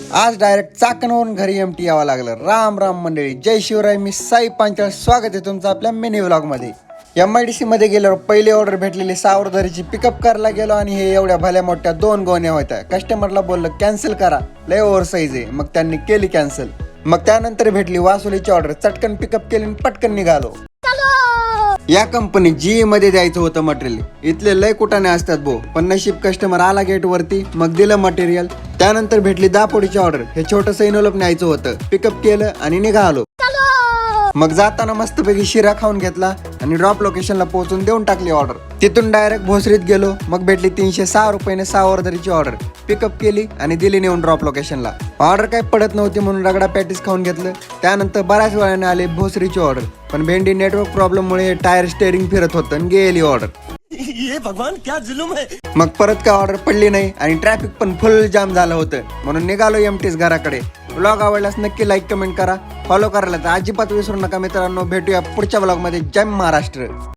आज डायरेक्ट चाकणवरून घरी एमटी यावं लागलं. राम राम मंडळी. जय शिवराय मी साई पांचाळ. स्वागत आहे तुमचं आपल्या मिनी व्लॉगमध्ये एम आय डी सीमध्ये गेल्यावर पहिली ऑर्डर भेटलेली सावरधरीची पिकअप करायला गेलो आणि हे एवढ्या भल्या मोठ्या दोन गोण्या होत्या. कस्टमरला बोललं कॅन्सल करा. लय ओव्हर साईज आहे. मग त्यांनी केली कॅन्सल मग त्यानंतर भेटली वासुलीची ऑर्डर चटकन पिकअप केली आणि पटकन निघालो. या कंपनी जी मध्ये द्यायचं होतं मटेरियल इथले लय कुटाने असतात भो. पण नशीब कस्टमर आला गेट वरती मग दिलं मटेरियल त्यानंतर भेटली दापोडीची ऑर्डर हे छोटस इनोलप न्यायचं होतं. पिकअप केलं आणि निघालो. मग जाताना मस्तपैकी शिरा खाऊन घेतला आणि ड्रॉप लोकेशनला पोहोचून देऊन टाकली ऑर्डर तिथून डायरेक्ट भोसरीत गेलो मग भेटली तीनशे सहा रुपयाने सहा ऑर्डरची ऑर्डर पिकअप केली आणि दिली नेऊन ड्रॉप लोकेशनला ऑर्डर काही पडत नव्हती म्हणून रगडा पॅटीस खाऊन घेतलं. त्यानंतर बऱ्याच वेळाने आले भोसरीची ऑर्डर पण भेंडी नेटवर्क प्रॉब्लेममुळे टायर स्टेअरिंग फिरत होतं आणि गेली ऑर्डर भगवान क्या जुलूम है? मग परत काय ऑर्डर पडली नाही आणि ट्रॅफिक पण फुल जाम झालं होतं. म्हणून निघालो एमटीस घराकडे. ब्लॉग आवडल्यास नक्की लाईक कमेंट करा. फॉलो करायला तर अजिबात विसरू नका मित्रांनो. भेटूया पुढच्या ब्लॉगमध्ये जय महाराष्ट्र.